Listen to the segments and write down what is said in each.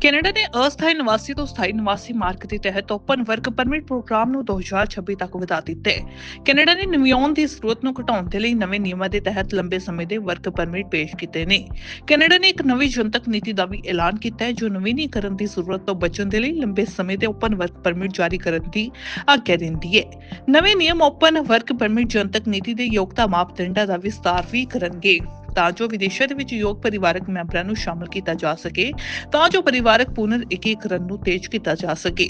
Canada ਨੇ ਅਸਥਾਈ ਨਿਵਾਸੀ ਤੋਂ ਸਥਾਈ ਨਿਵਾਸੀ ਮਾਰਕ ਦੇ ਤਹਿਤ ਓਪਨ ਵਰਕ ਪਰਮਿਟ ਪ੍ਰੋਗਰਾਮ ਨੂੰ 2026 ਤੱਕ ਵਧਾ ਦਿੱਤਾ। ਕੈਨੇਡਾ ਨੇ ਨਵਿਆਉਣ ਦੀ ਜ਼ਰੂਰਤ ਨੂੰ ਘਟਾਉਣ ਦੇ ਲਈ ਨਵੇਂ ਨਿਯਮਾਂ ਦੇ ਤਹਿਤ ਲੰਬੇ ਸਮੇਂ ਦੇ ਵਰਕ ਪਰਮਿਟ ਪੇਸ਼ ਕੀਤੇ ਨੇ। ਕੈਨੇਡਾ ਨੇ ਇੱਕ ਨਵੀਂ ਜਨਤਕ ਨੀਤੀ ਦਾ ਵੀ ਐਲਾਨ ਕੀਤਾ ਹੈ, ਜੋ ਨਵੀਨੀਕਰਨ ਦੀ ਜ਼ਰੂਰਤ ਤੋਂ ਬਚਣ ਦੇ ਲਈ ਲੰਬੇ ਸਮੇਂ ਦੇ ਓਪਨ ਵਰਕ ਪਰਮਿਟ ਜਾਰੀ ਕਰਨ ਦੀ ਆਗਿਆ ਦਿੰਦੀ ਹੈ। ਨਵੇਂ ਨਿਯਮ ਓਪਨ ਵਰਕ ਪਰਮਿਟ ਜਨਤਕ ਨੀਤੀ ਦੇ ਯੋਗਤਾ ਮਾਪਦੰਡਾਂ ਦਾ ਵਿਸਤਾਰ ਵੀ ਕਰਨਗੇ। ਤਾਂ ਜੋ ਵਿਦੇਸ਼ਾਂ ਦੇ ਵਿੱਚ ਯੋਗ ਪਰਿਵਾਰਕ ਮੈਂਬਰਾਂ ਨੂੰ ਸ਼ਾਮਲ ਕੀਤਾ ਜਾ ਸਕੇ, ਤਾਂ ਜੋ ਪਰਿਵਾਰਕ ਪੁਨਰ ਏਕੀਕਰਨ ਨੂੰ ਤੇਜ਼ ਕੀਤਾ ਜਾ ਸਕੇ।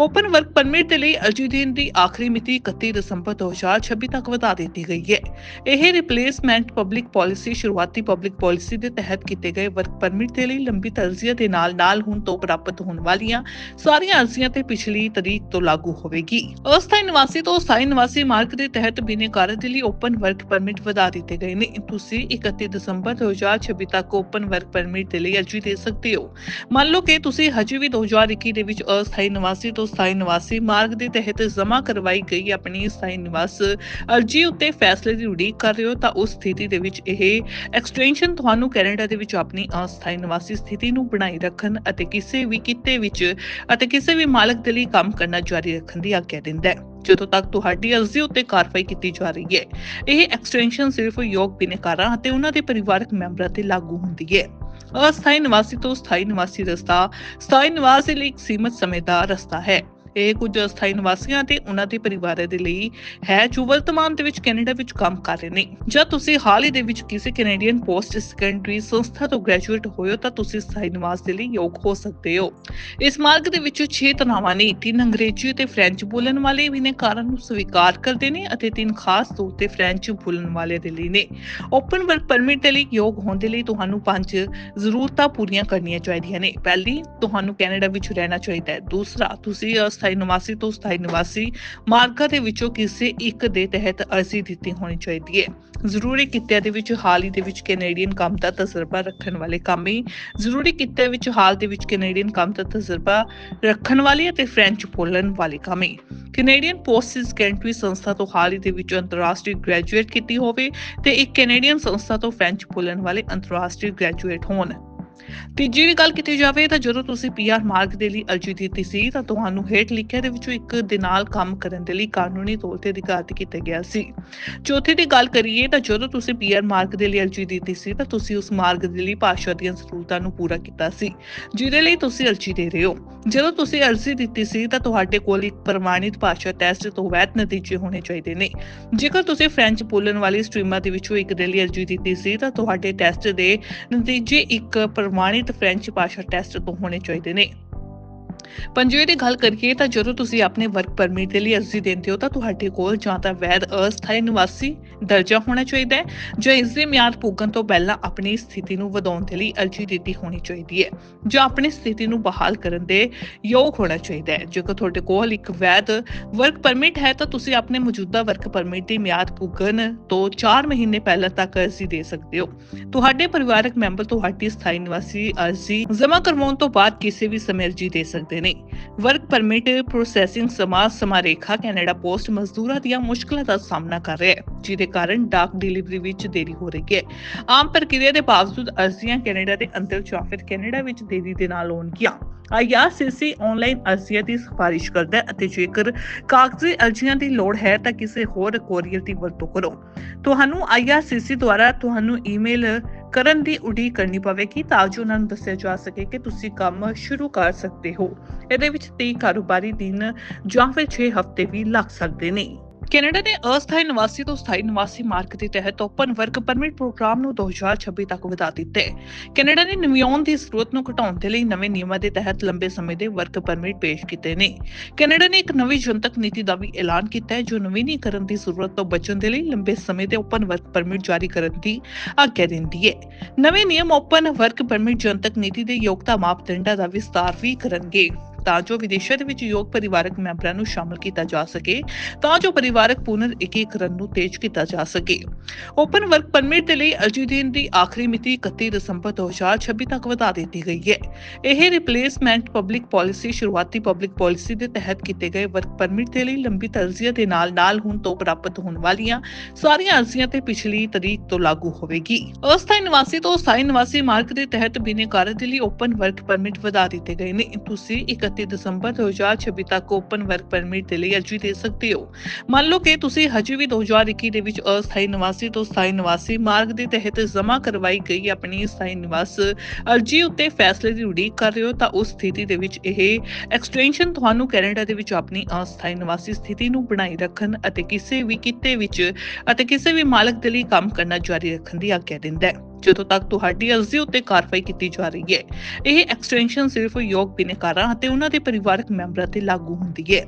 ਓਪਨ ਵਰਕ ਪਰਮਿਟ ਦੇ ਲਈ ਅਰਜ਼ੀ ਦੇਣ ਦੀ ਆਖਰੀ ਮਿਤੀ 31 ਦਸੰਬਰ 2026 ਤੱਕ ਵਧਾ ਦਿੱਤੀ ਗਈ ਹੈ। ਇਹ ਰਿਪਲੇਸਮੈਂਟ ਪਬਲਿਕ ਪਾਲਿਸੀ ਸ਼ੁਰੂਆਤੀ ਪਬਲਿਕ ਪਾਲਿਸੀ ਦੇ ਤਹਿਤ ਕੀਤੇ ਗਏ ਵਰਕ ਪਰਮਿਟ ਦੇ ਲਈ ਲੰਬੀ ਤਰਜ਼ੀਹ ਦੇ ਨਾਲ ਨਾਲ ਹੁਣ ਤੋਂ ਪ੍ਰਾਪਤ ਹੋਣ ਵਾਲੀਆਂ ਸਾਰੀਆਂ ਅਰਜ਼ੀਆਂ ਤੇ ਪਿਛਲੀ ਤਰੀਕ ਤੋਂ ਲਾਗੂ ਹੋਵੇਗੀ। ਅਸਥਾਈ ਨਿਵਾਸੀ ਤੋਂ ਸਥਾਈ ਨਿਵਾਸੀ ਮਾਰਕ ਦੇ ਤਹਿਤ ਬਿਨੇਕਾਰ ਦੇ ਲਈ ਓਪਨ ਵਰਕ ਪਰਮਿਟ ਵਧਾ ਦਿੱਤੇ ਗਏ ਨੇ। ਤੁਸੀਂ 31 ਦਸੰਬਰ 2026 ਤੱਕ ਓਪਨ ਵਰਕ ਪਰਮਿਟ ਦੇ ਲਈ ਅਰਜ਼ੀ ਦੇ ਸਕਦੇ ਹੋ। ਮੰਨ ਲਓ ਕਿ ਤੁਸੀਂ ਹਜੇ ਵੀ 2021 ਦੇ ਵਿੱਚ ਅਸਥਾਈ ਨਿਵਾਸੀ ਤੋਂ ਸਥਾਈ ਨਿਵਾਸੀ ਮਾਰਗ ਦੇ ਤਹਿਤ ਜਮ੍ਹਾਂ ਕਰਵਾਈ ਗਈ ਆਪਣੀ ਸਥਾਈ ਨਿਵਾਸ ਅਰਜ਼ੀ ਉੱਤੇ ਫੈਸਲੇ ਦੀ ਉਡੀਕ ਕਰ ਰਹੇ ਹੋ ਤਾਂ ਉਸ ਸਥਿਤੀ ਦੇ ਵਿੱਚ ਇਹ ਐਕਸਟੈਂਸ਼ਨ ਤੁਹਾਨੂੰ ਕੈਨੇਡਾ ਦੇ ਵਿੱਚ ਆਪਣੀ ਅਸਥਾਈ ਨਿਵਾਸੀ ਸਥਿਤੀ ਨੂੰ ਬਣਾਈ ਰੱਖਣ ਅਤੇ ਕਿਸੇ ਵੀ ਕਿਤੇ ਵਿੱਚ ਅਤੇ ਕਿਸੇ ਵੀ ਮਾਲਕ ਦੇ ਲਈ ਕੰਮ ਕਰਨਾ ਜਾਰੀ ਰੱਖਣ ਦੀ ਆਗਿਆ ਦਿੰਦਾ ਹੈ। ਜਦੋਂ ਤੱਕ ਤੁਹਾਡੀ ਅਰਜ਼ੀ ਉੱਤੇ ਕਾਰਵਾਈ ਕੀਤੀ ਜਾ ਰਹੀ ਹੈ। ਇਹ ਐਕਸਟੈਂਸ਼ਨ ਸਿਰਫ ਯੋਗ ਬਿਨੇਕਾਰਾਂ ਅਤੇ ਉਹਨਾਂ ਦੇ ਪਰਿਵਾਰਕ ਮੈਂਬਰਾਂ ਤੇ ਲਾਗੂ ਹੁੰਦੀ ਹੈ। ਅਸਥਾਈ ਨਿਵਾਸੀ ਤੋਂ ਸਥਾਈ ਨਿਵਾਸੀ ਰਸਤਾ, ਸਥਾਈ ਨਿਵਾਸੀ ਲਈ ਇੱਕ ਸੀਮਤ ਸਮੇਂ ਦਾ ਰਸਤਾ ਹੈ। ਇਹ ਕੁਝ ਅਸਥਾਈ ਨਿਵਾਸੀਆਂ ਤੇ ਉਹਨਾਂ ਦੇ ਪਰਿਵਾਰਾਂ ਦੇ ਲਈ ਹੈ ਜੋ ਵਰਤਮਾਨ ਦੇ ਵਿੱਚ ਕੈਨੇਡਾ ਵਿੱਚ ਕੰਮ ਕਰ ਰਹੇ ਨੇ। ਜਦ ਤੁਸੀਂ ਹਾਲ ਹੀ ਦੇ ਵਿੱਚ ਕਿਸੇ ਕੈਨੇਡੀਅਨ ਪੋਸਟ ਸੈਕੰਡਰੀ ਸੰਸਥਾ ਤੋਂ ਗ੍ਰੈਜੂਏਟ ਹੋਏ ਹੋ ਤਾਂ ਤੁਸੀਂ ਸਥਾਈ ਨਿਵਾਸ ਦੇ ਲਈ ਯੋਗ ਹੋ ਸਕਦੇ ਹੋ। ਇਸ ਮਾਰਗ ਦੇ ਵਿੱਚ 6 ਤਨਾਵਾਂ ਨੇ, ਤਿੰਨ ਅੰਗਰੇਜ਼ੀ ਅਤੇ ਫ੍ਰੈਂਚ ਬੋਲਣ ਵਾਲੇ ਬਿਨੇਕਾਰਾਂ ਨੂੰ ਸਵੀਕਾਰ ਕਰਦੇ ਨੇ ਅਤੇ ਤਿੰਨ ਖਾਸ ਤੌਰ ਤੇ ਫ੍ਰੈਂਚ ਬੋਲਣ ਵਾਲੇ ਦੇ ਲਈ ਨੇ। ਓਪਨ ਵਰਕ ਪਰਮਿਟ ਦੇ ਲਈ ਯੋਗ ਹੋਣ ਦੇ ਲਈ ਤੁਹਾਨੂੰ ਪੰਜ ਜ਼ਰੂਰਤਾਂ ਪੂਰੀਆਂ ਕਰਨੀਆਂ ਚਾਹੀਦੀਆਂ ਨੇ। ਪਹਿਲੀ, ਤੁਹਾਨੂੰ ਕੈਨੇਡਾ ਵਿੱਚ ਰਹਿਣਾ ਚਾਹੀਦਾ ਹੈ। ਦੂਸਰਾ, ਤੁਸੀਂ ਅਸਥਾਈ ਨਿਵਾਸੀ ਤੋਂ ਸਥਾਈ ਨਿਵਾਸੀ ਦੇ ਵਿੱਚੋਂ ਕਿਸੇ ਇੱਕ ਦੇ ਤਹਿਤ ਅਰਜ਼ੀ ਦਿੱਤੀ ਹੋਣੀ ਚਾਹੀਦੀ ਹੈ। ਜ਼ਰੂਰੀ ਕਿੱਤਿਆਂ ਦੇ ਵਿੱਚ ਹਾਲ ਹੀ ਦੇ ਵਿੱਚ ਕੈਨੇਡੀਅਨ ਕੰਮ ਦਾ ਤਜਰਬਾ ਰੱਖਣ ਵਾਲੇ ਕਾਮੀ ਜ਼ਰੂਰੀ ਕਿੱਤੇ ਵਿੱਚ ਹਾਲ ਦੇ ਵਿੱਚ ਕੈਨੇਡੀਅਨ ਕੰਮ ਦਾ ਤਜਰਬਾ ਰੱਖਣ ਵਾਲੇ ਅਤੇ ਫ੍ਰੈਂਚ ਬੋਲਣ ਵਾਲੇ ਕਾਮੀ ਕੈਨੇਡੀਅਨ ਪੋਸਟ ਸੈਕੰਡਰੀ ਸੰਸਥਾ ਤੋਂ ਹਾਲ ਹੀ ਦੇ ਵਿੱਚ ਅੰਤਰਰਾਸ਼ਟਰੀ ਗ੍ਰੈਜੂਏਟ ਕੀਤੀ ਹੋਵੇ ਤੇ ਇੱਕ ਕੈਨੇਡੀਅਨ ਸੰਸਥਾ ਤੋਂ ਫ੍ਰੈਂਚ ਬੋਲਣ ਵਾਲੇ ਅੰਤਰਰਾਸ਼ਟਰੀ ਗ੍ਰੈਜੂਏਟ ਹੋਣ। ਤੀਜੀ ਵੀ ਗੱਲ ਕੀਤੀ ਜਾਵੇ ਤਾਂ ਜਦੋਂ ਤੁਸੀਂ ਪੀਆਰ ਮਾਰਕ ਦੇ ਲਈ ਅਰਜ਼ੀ ਦਿੱਤੀ ਸੀ ਤਾਂ ਤੁਹਾਨੂੰ ਹੇਠ ਲਿਖਿਆ ਦੇ ਵਿੱਚੋਂ ਇੱਕ ਦੇ ਨਾਲ ਕੰਮ ਕਰਨ ਦੇ ਲਈ ਕਾਨੂੰਨੀ ਤੌਰ ਤੇ ਅਧਿਕਾਰਤ ਕੀਤਾ ਗਿਆ ਸੀ। ਚੌਥੀ ਦੀ ਗੱਲ ਕਰੀਏ ਤਾਂ ਜਦੋਂ ਤੁਸੀਂ ਪੀਆਰ ਮਾਰਕ ਦੇ ਲਈ ਅਰਜ਼ੀ ਦਿੱਤੀ ਸੀ ਤਾਂ ਤੁਸੀਂ ਉਸ ਮਾਰਗ ਦੇ ਲਈ ਭਾਸ਼ਾ ਦੀਆਂ ਜ਼ਰੂਰਤਾਂ ਨੂੰ ਪੂਰਾ ਕੀਤਾ ਸੀ, ਜਿਹਦੇ ਲਈ ਤੁਸੀਂ ਅਰਜ਼ੀ ਦੇ ਰਹੇ ਹੋ। ਜਦੋਂ ਤੁਸੀਂ ਅਰਜ਼ੀ ਦਿੱਤੀ ਸੀ ਤਾਂ ਤੁਹਾਡੇ ਕੋਲ ਇੱਕ ਪ੍ਰਮਾਣਿਤ ਭਾਸ਼ਾ ਟੈਸਟ ਤੋਂ ਵੈਧ ਨਤੀਜੇ ਹੋਣੇ ਚਾਹੀਦੇ ਨੇ। ਜੇਕਰ ਤੁਸੀਂ ਫ੍ਰੈਂਚ ਬੋਲਣ ਵਾਲੀ ਸਟ੍ਰੀਮਾਂ ਦੇ ਵਿੱਚੋਂ ਇੱਕ ਦੇ ਲਈ ਅਰਜ਼ੀ ਦਿੱਤੀ ਸੀ ਤਾਂ ਤੁਹਾਡੇ ਟੈਸਟ ਦੇ ਨਤੀਜੇ ਇੱਕ ਪ੍ਰਮਾਣਿਤ ਫ੍ਰੈਂਚ ਭਾਸ਼ਾ ਟੈਸਟ ਤੋਂ ਹੋਣੇ ਚਾਹੀਦੇ ਨੇ। ਪੰਜਵੇਂ ਦੀ ਗੱਲ ਕਰੀਏ ਤਾਂ ਜਦੋਂ ਤੁਸੀਂ ਆਪਣੇ ਵਰਕ ਪਰਮਿਟ ਦੇ ਲਈ ਅਰਜ਼ੀ ਦਿੰਦੇ ਹੋ ਤਾਂ ਤੁਹਾਡੇ ਕੋਲ ਜਾਂ ਤਾਂ ਵੈਧ ਅਸਥਾਈ ਨਿਵਾਸੀ ਦਰਜਾ ਹੋਣਾ ਚਾਹੀਦਾ ਹੈ, ਜਾਂ ਇਸ ਦੀ ਮਿਆਦ ਪੁੱਗਣ ਤੋਂ ਪਹਿਲਾਂ ਆਪਣੀ ਸਥਿਤੀ ਨੂੰ ਵਧਾਉਣ ਦੇ ਲਈ ਅਰਜ਼ੀ ਦਿੱਤੀ ਹੋਣੀ ਚਾਹੀਦੀ ਹੈ, ਜਾਂ ਆਪਣੀ ਸਥਿਤੀ ਨੂੰ ਬਹਾਲ ਕਰਨ ਦੇ ਯੋਗ ਹੋਣਾ ਚਾਹੀਦਾ ਹੈ। ਜੇਕਰ ਤੁਹਾਡੇ ਕੋਲ ਇੱਕ ਵੈਧ ਵਰਕ ਪਰਮਿਟ ਹੈ ਤਾਂ ਤੁਸੀਂ ਆਪਣੇ ਮੌਜੂਦਾ ਵਰਕ ਪਰਮਿਟ ਦੀ ਮਿਆਦ ਪੁੱਗਣ ਤੋਂ 4 ਮਹੀਨੇ ਪਹਿਲਾਂ ਤੱਕ ਅਰਜ਼ੀ ਦੇ ਸਕਦੇ ਹੋ। ਤੁਹਾਡੇ ਪਰਿਵਾਰਕ ਮੈਂਬਰ ਤੁਹਾਡੀ ਸਥਾਈ ਨਿਵਾਸੀ ਅਰਜ਼ੀ ਜਮ੍ਹਾਂ ਕਰਵਾਉਣ ਤੋਂ ਬਾਅਦ ਕਿਸੇ ਵੀ ਸਮੇਂ ਅਰਜ਼ੀ ਦੇ ਸਕਦੇ ਨੇ। ਵਰਕ ਪਰਮਿਟ ਪ੍ਰੋਸੈਸਿੰਗ ਸਮਾਂ ਸਮਾਰੇਖਾ ਕੈਨੇਡਾ ਪੋਸਟ ਮਜ਼ਦੂਰਾਂ ਦੀਆਂ ਮੁਸ਼ਕਲਾਂ ਦਾ ਸਾਹਮਣਾ ਕਰ ਰਿਹਾ ਹੈ, ਜਿਹਦੇ ਕਾਰਨ ਡਾਕ ਡਿਲੀਵਰੀ ਵਿੱਚ ਦੇਰੀ ਹੋ ਰਹੀ ਹੈ। ਆਮ ਪ੍ਰਕਿਰਿਆ ਦੇ ਬਾਵਜੂਦ ਅਰਜ਼ੀਆਂ ਕੈਨੇਡਾ ਦੇ ਅੰਦਰ ਜਾਂ ਫਿਰ ਕੈਨੇਡਾ ਵਿੱਚ ਦੇਰੀ ਦੇ ਨਾਲ ਹੋਣਗੀਆਂ। ਆਈਆਰਸੀਸੀ ਆਨਲਾਈਨ ਅਰਜ਼ੀਆਂ ਦੀ ਸਿਫਾਰਿਸ਼ ਕਰਦਾ ਹੈ ਅਤੇ ਜੇਕਰ ਕਾਗਜ਼ੀ ਅਰਜ਼ੀਆਂ ਦੀ ਲੋੜ ਹੈ ਤਾਂ ਕਿਸੇ ਹੋਰ ਕੋਰੀਅਰ ਦੀ ਵਰਤੋਂ ਕਰੋ। ਤੁਹਾਨੂੰ ਆਈਆਰਸੀਸੀ ਦੁਆਰਾ ਤੁਹਾਨੂੰ ਈਮੇਲ ਕਰਨ ਦੀ ਉਡੀਕ ਕਰਨੀ ਪਵੇਗੀ ਤਾਂ ਜੋ ਉਹਨਾਂ ਨੂੰ ਦੱਸਿਆ ਜਾ ਸਕੇ ਕਿ ਤੁਸੀਂ ਕੰਮ ਸ਼ੁਰੂ ਕਰ ਸਕਦੇ ਹੋ। ਇਹਦੇ ਵਿੱਚ 30 ਕਾਰੋਬਾਰੀ ਦਿਨ ਜਾਂ ਫਿਰ 6 ਹਫ਼ਤੇ ਵੀ ਲੱਗ ਸਕਦੇ ਨੇ। ਕੈਨੇਡਾ ਨੇ ਅਸਥਾਈ ਨਿਵਾਸੀ ਤੋਂ ਸਥਾਈ ਨਿਵਾਸੀ ਮਾਰਕ ਦੇ ਤਹਿਤ ਓਪਨ ਵਰਕ ਪਰਮਿਟ ਪ੍ਰੋਗਰਾਮ ਨੂੰ 2026 ਤੱਕ ਵਧਾ ਦਿੱਤਾ। ਕੈਨੇਡਾ ਨੇ ਨਵਿਆਉਣ ਦੀ ਜ਼ਰੂਰਤ ਨੂੰ ਘਟਾਉਣ ਦੇ ਲਈ ਨਵੇਂ ਨਿਯਮਾਂ ਦੇ ਤਹਿਤ ਲੰਬੇ ਸਮੇਂ ਦੇ ਵਰਕ ਪਰਮਿਟ ਪੇਸ਼ ਕੀਤੇ ਨੇ। ਕੈਨੇਡਾ ਨੇ ਇੱਕ ਨਵੀਂ ਜਨਤਕ ਨੀਤੀ ਦਾ ਵੀ ਐਲਾਨ ਕੀਤਾ ਹੈ, ਜੋ ਨਵੀਨੀਕਰਨ ਦੀ ਜ਼ਰੂਰਤ ਤੋਂ ਬਚਣ ਦੇ ਲਈ ਲੰਬੇ ਸਮੇਂ ਦੇ ਓਪਨ ਵਰਕ ਪਰਮਿਟ ਜਾਰੀ ਕਰਨ ਦੀ ਆਗਿਆ ਦਿੰਦੀ ਹੈ। ਨਵੇਂ ਨਿਯਮ ਓਪਨ ਵਰਕ ਪਰਮਿਟ ਜਨਤਕ ਨੀਤੀ ਦੇ ਯੋਗਤਾ ਮਾਪਦੰਡਾਂ ਦਾ ਵਿਸਤਾਰ ਵੀ ਕਰਨਗੇ। ਤਾਂ ਜੋ ਵਿਦੇਸ਼ਾਂ ਦੇ ਵਿੱਚ ਯੋਗ ਪਰਿਵਾਰਕ ਮੈਂਬਰਾਂ ਨੂੰ ਸ਼ਾਮਲ ਕੀਤਾ ਜਾ ਸਕੇ, ਤਾਂ ਜੋ ਪਰਿਵਾਰਕ ਪੁਨਰ ਏਕੀਕਰਨ ਨੂੰ ਤੇਜ਼ ਕੀਤਾ ਜਾ ਸਕੇ। ਓਪਨ ਵਰਕ ਪਰਮਿਟ ਦੇ ਲਈ ਅਰਜੀ ਦੇਣ ਦੀ ਆਖਰੀ ਮਿਤੀ 31 ਦਸੰਬਰ 2026 ਤੱਕ ਵਧਾ ਦਿੱਤੀ ਗਈ ਹੈ। ਇਹ ਰਿਪਲੇਸਮੈਂਟ ਪਬਲਿਕ ਪਾਲਿਸੀ ਸ਼ੁਰੂਆਤੀ ਪਬਲਿਕ ਪਾਲਿਸੀ ਦੇ ਤਹਿਤ ਕੀਤੇ ਗਏ ਵਰਕ ਪਰਮਿਟ ਦੇ ਲਈ ਲੰਬੀ ਤਰਜ਼ੀਆਂ ਦੇ ਨਾਲ-ਨਾਲ ਹੁਣ ਤੋਂ ਪ੍ਰਾਪਤ ਹੋਣ ਵਾਲੀਆਂ ਸਾਰੀਆਂ ਅਰਜ਼ੀਆਂ ਤੇ ਪਿਛਲੀ ਤਰੀਕ ਤੋਂ ਲਾਗੂ ਹੋਵੇਗੀ। ਅਸਥਾਈ ਨਿਵਾਸੀ ਤੋਂ ਸਥਾਈ ਨਿਵਾਸੀ ਮਾਰਕ ਦੇ ਤਹਿਤ ਬਿਨੇਕਾਰ ਦੇ ਲਈ ਓਪਨ ਵਰਕ ਪਰਮਿਟ ਵਧਾ ਦਿੱਤੇ ਗਏ ਨੇ। ਤੁਸੀਂ 31 ਦਸੰਬਰ 2026 ਤੱਕ ਓਪਨ ਵਰਕ ਪਰਮਿਟ ਦੇ ਲਈ ਅਰਜ਼ੀ ਦੇ ਸਕਦੇ ਹੋ। ਮੰਨ ਲਓ ਕਿ ਤੁਸੀਂ ਹਜੇ ਵੀ 2021 ਦੇ ਵਿੱਚ ਅਸਥਾਈ ਨਿਵਾਸੀ ਤੋਂ ਸਥਾਈ ਨਿਵਾਸੀ ਮਾਰਗ ਦੇ ਤਹਿਤ ਜਮ੍ਹਾਂ ਕਰਵਾਈ ਗਈ ਆਪਣੀ ਸਥਾਈ ਨਿਵਾਸ ਅਰਜ਼ੀ ਉੱਤੇ ਫੈਸਲੇ ਦੀ ਉਡੀਕ ਕਰ ਰਹੇ ਹੋ, ਤਾਂ ਉਸ ਸਥਿਤੀ ਦੇ ਵਿੱਚ ਇਹ ਐਕਸਟੈਂਸ਼ਨ ਤੁਹਾਨੂੰ ਕੈਨੇਡਾ ਦੇ ਵਿੱਚ ਆਪਣੀ ਅਸਥਾਈ ਨਿਵਾਸੀ ਸਥਿਤੀ ਨੂੰ ਬਣਾਈ ਰੱਖਣ ਅਤੇ ਕਿਸੇ ਵੀ ਕਿਤੇ ਵਿੱਚ ਅਤੇ ਕਿਸੇ ਵੀ ਮਾਲਕ ਦੇ ਲਈ ਕੰਮ ਕਰਨਾ ਜਾਰੀ ਰੱਖਣ ਦੀ ਆਗਿਆ ਦਿੰਦਾ ਹੈ। ਜਦੋਂ ਤੱਕ ਤੁਹਾਡੀ ਅਰਜ਼ੀ ਉੱਤੇ ਕਾਰਵਾਈ ਕੀਤੀ ਜਾ ਰਹੀ ਹੈ। ਇਹ ਐਕਸਟੈਂਸ਼ਨ ਸਿਰਫ ਯੋਗ ਬਿਨੇਕਾਰਾਂ ਅਤੇ ਉਹਨਾਂ ਦੇ ਪਰਿਵਾਰਕ ਮੈਂਬਰਾਂ ਤੇ ਲਾਗੂ ਹੁੰਦੀ ਹੈ।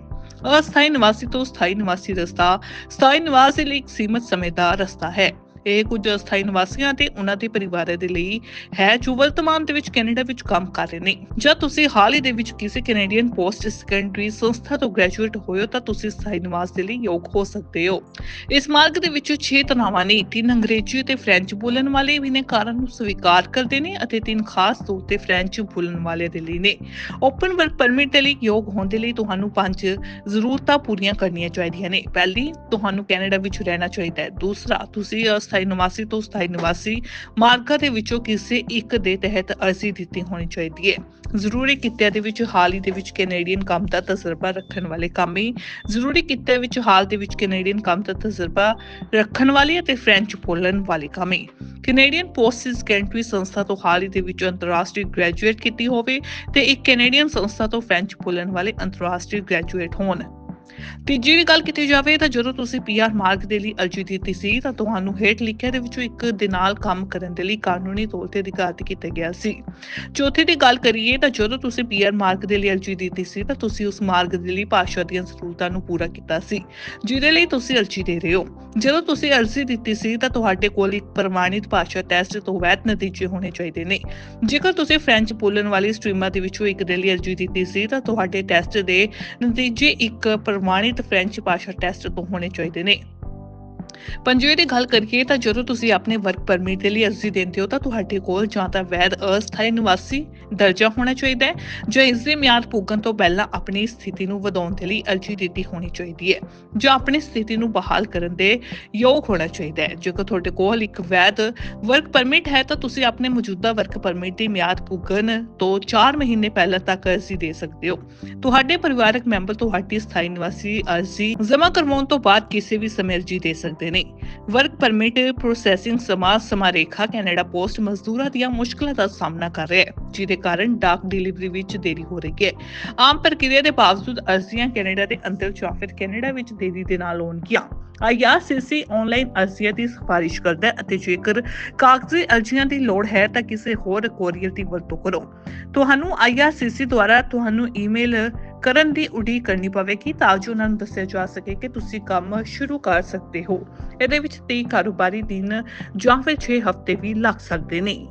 ਅਸਥਾਈ ਨਿਵਾਸੀ ਤੋਂ ਸਥਾਈ ਨਿਵਾਸੀ ਰਸਤਾ, ਸਥਾਈ ਨਿਵਾਸੀ ਲਈ ਇੱਕ ਸੀਮਤ ਸਮੇਂ ਦਾ ਰਸਤਾ ਹੈ। ਇਹ ਕੁਝ ਅਸਥਾਈ ਨਿਵਾਸੀਆਂ ਤੇ ਉਹਨਾਂ ਦੇ ਪਰਿਵਾਰਾਂ ਦੇ ਲਈ ਹੈ ਜੋ ਵਰਤਮਾਨ ਦੇ ਵਿੱਚ ਕੈਨੇਡਾ ਵਿੱਚ ਕੰਮ ਕਰ ਰਹੇ ਨੇ। ਜਦ ਤੁਸੀਂ ਹਾਲ ਹੀ ਦੇ ਵਿੱਚ ਕਿਸੇ ਕੈਨੇਡੀਅਨ ਪੋਸਟ ਸੈਕੰਡਰੀ ਸੰਸਥਾ ਤੋਂ ਗ੍ਰੈਜੂਏਟ ਹੋਏ ਹੋ ਤਾਂ ਤੁਸੀਂ ਸਥਾਈ ਨਿਵਾਸ ਦੇ ਲਈ ਯੋਗ ਹੋ ਸਕਦੇ ਹੋ। ਇਸ ਮਾਰਗ ਦੇ ਵਿੱਚ 6 ਤਨਾਵਾਂ ਨੇ, ਤਿੰਨ ਅੰਗਰੇਜ਼ੀ ਅਤੇ ਫ੍ਰੈਂਚ ਬੋਲਣ ਵਾਲੇ ਬਿਨੇਕਾਰਾਂ ਨੂੰ ਸਵੀਕਾਰ ਕਰਦੇ ਨੇ ਅਤੇ ਤਿੰਨ ਖਾਸ ਤੌਰ ਤੇ ਫ੍ਰੈਂਚ ਬੋਲਣ ਵਾਲੇ ਦੇ ਲਈ ਨੇ। ਓਪਨ ਵਰਕ ਪਰਮਿਟ ਦੇ ਲਈ ਯੋਗ ਹੋਣ ਦੇ ਲਈ ਤੁਹਾਨੂੰ ਪੰਜ ਜ਼ਰੂਰਤਾਂ ਪੂਰੀਆਂ ਕਰਨੀਆਂ ਚਾਹੀਦੀਆਂ ਨੇ। ਪਹਿਲੀ, ਤੁਹਾਨੂੰ ਕੈਨੇਡਾ ਵਿੱਚ ਰਹਿਣਾ ਚਾਹੀਦਾ ਹੈ। ਦੂਸਰਾ, ਤੁਸੀਂ ਅਸਥਾਈ ਨਿਵਾਸੀ ਤੋਂ ਸਥਾਈ ਨਿਵਾਸੀ ਦੇ ਵਿੱਚੋਂ ਕਿਸੇ ਇੱਕ ਦੇ ਤਹਿਤ ਅਰਜ਼ੀ ਦਿੱਤੀ ਹੋਣੀ ਚਾਹੀਦੀ ਹੈ। ਜ਼ਰੂਰੀ ਕਿੱਤਿਆਂ ਦੇ ਵਿੱਚ ਹਾਲ ਹੀ ਦੇ ਵਿੱਚ ਕੈਨੇਡੀਅਨ ਕੰਮ ਦਾ ਤਜਰਬਾ ਰੱਖਣ ਵਾਲੇ ਕਾਮੀ, ਜ਼ਰੂਰੀ ਕਿੱਤੇ ਵਿੱਚ ਹਾਲ ਦੇ ਵਿੱਚ ਕੈਨੇਡੀਅਨ ਕੰਮ ਦਾ ਤਜਰਬਾ ਰੱਖਣ ਵਾਲੇ ਅਤੇ ਫ੍ਰੈਂਚ ਬੋਲਣ ਵਾਲੇ ਕਾਮੀ। ਕੈਨੇਡੀਅਨ ਪੋਸਟ ਸੈਕੰਡਰੀ ਸੰਸਥਾ ਤੋਂ ਹਾਲ ਹੀ ਦੇ ਵਿੱਚ ਅੰਤਰਰਾਸ਼ਟਰੀ ਗ੍ਰੈਜੂਏਟ ਕੀਤੀ ਹੋਵੇ ਤੇ ਇੱਕ ਕੈਨੇਡੀਅਨ ਸੰਸਥਾ ਤੋਂ ਫ੍ਰੈਂਚ ਬੋਲਣ ਵਾਲੇ ਅੰਤਰਰਾਸ਼ਟਰੀ ਗ੍ਰੈਜੂਏਟ ਹੋਣ। ਤੀਜੀ ਗੱਲ ਕੀਤੀ ਜਾਵੇ ਤਾਂ ਜਦੋਂ ਤੁਸੀਂ ਪੀਆਰ ਮਾਰਕ ਦੇ ਲਈ ਅਰਜ਼ੀ ਦਿੱਤੀ ਸੀ ਤਾਂ ਤੁਹਾਨੂੰ ਹੇਠ ਲਿਖਿਆ ਦੇ ਵਿੱਚੋਂ ਇੱਕ ਦੇ ਨਾਲ ਕੰਮ ਕਰਨ ਦੇ ਲਈ ਕਾਨੂੰਨੀ ਤੌਰ ਤੇ ਅਧਿਕਾਰਤ ਕੀਤਾ ਗਿਆ ਸੀ। ਚੌਥੀ ਦੀ ਗੱਲ ਕਰੀਏ ਤਾਂ ਜਦੋਂ ਤੁਸੀਂ ਪੀਆਰ ਮਾਰਕ ਦੇ ਲਈ ਅਰਜ਼ੀ ਦਿੱਤੀ ਸੀ ਤਾਂ ਤੁਸੀਂ ਉਸ ਮਾਰਗ ਦੇ ਲਈ ਭਾਸ਼ਾ ਦੀਆਂ ਜ਼ਰੂਰਤਾਂ ਨੂੰ ਪੂਰਾ ਕੀਤਾ ਸੀ, ਜਿਹਦੇ ਲਈ ਤੁਸੀਂ ਅਰਜ਼ੀ ਦੇ ਰਹੇ ਹੋ। ਜਦੋਂ ਤੁਸੀਂ ਅਰਜ਼ੀ ਦਿੱਤੀ ਸੀ ਤਾਂ ਤੁਹਾਡੇ ਕੋਲ ਇੱਕ ਪ੍ਰਮਾਣਿਤ ਭਾਸ਼ਾ ਟੈਸਟ ਤੋਂ ਵੈਧ ਨਤੀਜੇ ਹੋਣੇ ਚਾਹੀਦੇ ਨੇ। ਜੇਕਰ ਤੁਸੀਂ ਫ੍ਰੈਂਚ ਬੋਲਣ ਵਾਲੀ ਸਟ੍ਰੀਮਾਂ ਦੇ ਵਿੱਚੋਂ ਇੱਕ ਦੇ ਲਈ ਅਰਜ਼ੀ ਦਿੱਤੀ ਸੀ ਤਾਂ ਤੁਹਾਡੇ ਟੈਸਟ ਦੇ ਨਤੀਜੇ ਇੱਕ ਪ੍ਰਮਾਣਿਤ ਫ੍ਰੈਂਚ ਭਾਸ਼ਾ ਟੈਸਟ ਤੋਂ ਹੋਣੇ ਚਾਹੀਦੇ ਨੇ। ਪੰਜਵੇਂ ਦੀ ਗੱਲ ਕਰੀਏ ਤਾਂ ਜਦੋਂ ਤੁਸੀਂ ਆਪਣੇ ਵਰਕ ਪਰਮਿਟ ਦੇ ਲਈ ਅਰਜ਼ੀ ਦਿੰਦੇ ਹੋ ਤਾਂ ਤੁਹਾਡੇ ਕੋਲ ਜਾਂ ਤਾਂ ਵੈਧ ਅਸਥਾਈ ਨਿਵਾਸੀ ਦਰਜਾ ਹੋਣਾ ਚਾਹੀਦਾ ਹੈ, ਜਾਂ ਇਸ ਦੀ ਮਿਆਦ ਪੁੱਗਣ ਤੋਂ ਪਹਿਲਾਂ ਆਪਣੀ ਸਥਿਤੀ ਨੂੰ ਵਧਾਉਣ ਦੇ ਲਈ ਅਰਜ਼ੀ ਦਿੱਤੀ ਹੋਣੀ ਚਾਹੀਦੀ ਹੈ, ਜਾਂ ਆਪਣੀ ਸਥਿਤੀ ਨੂੰ ਬਹਾਲ ਕਰਨ ਦੇ ਯੋਗ ਹੋਣਾ ਚਾਹੀਦਾ ਹੈ। ਜੇਕਰ ਤੁਹਾਡੇ ਕੋਲ ਇੱਕ ਵੈਧ ਵਰਕ ਪਰਮਿਟ ਹੈ, ਤਾਂ ਤੁਸੀਂ ਆਪਣੇ ਮੌਜੂਦਾ ਵਰਕ ਪਰਮਿਟ ਦੀ ਮਿਆਦ ਪੁੱਗਣ ਤੋਂ 4 ਮਹੀਨੇ ਪਹਿਲਾਂ ਤੱਕ ਅਰਜ਼ੀ ਦੇ ਸਕਦੇ ਹੋ। ਤੁਹਾਡੇ ਪਰਿਵਾਰਕ ਮੈਂਬਰ ਤੁਹਾਡੀ ਸਥਾਈ ਨਿਵਾਸੀ ਅਰਜ਼ੀ ਜਮ੍ਹਾਂ ਕਰਵਾਉਣ ਤੋਂ ਬਾਅਦ ਕਿਸੇ ਵੀ ਸਮੇਂ ਅਰਜ਼ੀ ਦੇ ਸਕਦੇ ਨੇ। ਵਰਕ ਪਰਮਿਟ ਪ੍ਰੋਸੈਸਿੰਗ ਸਮਾਜ ਸਮਾਰੇਖਾ ਕੈਨੇਡਾ ਪੋਸਟ ਮਜ਼ਦੂਰਾਂ ਦੀਆਂ ਮੁਸ਼ਕਲਾਂ ਦਾ ਸਾਹਮਣਾ ਕਰ ਰਿਹਾ ਹੈ, ਜਿਹਦੇ ਕਾਰਨ ਡਾਕ ਡਿਲੀਵਰੀ ਵਿੱਚ ਦੇਰੀ ਹੋ ਰਹੀ ਹੈ। ਆਮ ਪ੍ਰਕਿਰਿਆ ਦੇ ਬਾਵਜੂਦ ਅਰਜ਼ੀਆਂ ਕੈਨੇਡਾ ਦੇ ਅੰਦਰ ਜਾਂ ਫਿਰ ਕੈਨੇਡਾ ਵਿੱਚ ਦੇਰੀ ਦੇ ਨਾਲ ਆਉਣਗੀਆਂ ਆਈਆਰਸੀਸੀ ਆਨਲਾਈਨ ਅਰਜ਼ੀਆਂ ਦੀ ਸਿਫਾਰਿਸ਼ ਕਰਦਾ ਹੈ ਅਤੇ ਜੇਕਰ ਕਾਗਜ਼ੀ ਅਰਜ਼ੀਆਂ ਦੀ ਲੋੜ ਹੈ ਤਾਂ ਕਿਸੇ ਹੋਰ ਕੋਰੀਅਰ ਦੀ ਵਰਤੋਂ ਕਰੋ। ਤੁਹਾਨੂੰ ਆਈਆਰਸੀਸੀ ਦੁਆਰਾ ਤੁਹਾਨੂੰ ਈਮੇਲ ਕਰਨ ਦੀ ਉਡੀਕ ਕਰਨੀ ਪਵੇਗੀ ਤਾਂ ਜੋ ਉਹਨਾਂ ਨੂੰ ਦੱਸਿਆ ਜਾ ਸਕੇ ਕਿ ਤੁਸੀਂ ਕੰਮ ਸ਼ੁਰੂ ਕਰ ਸਕਦੇ ਹੋ। ਇਹਦੇ ਵਿੱਚ 30 ਕਾਰੋਬਾਰੀ ਦਿਨ ਜਾਂ ਫਿਰ 6 ਹਫ਼ਤੇ ਵੀ ਲੱਗ ਸਕਦੇ ਨੇ।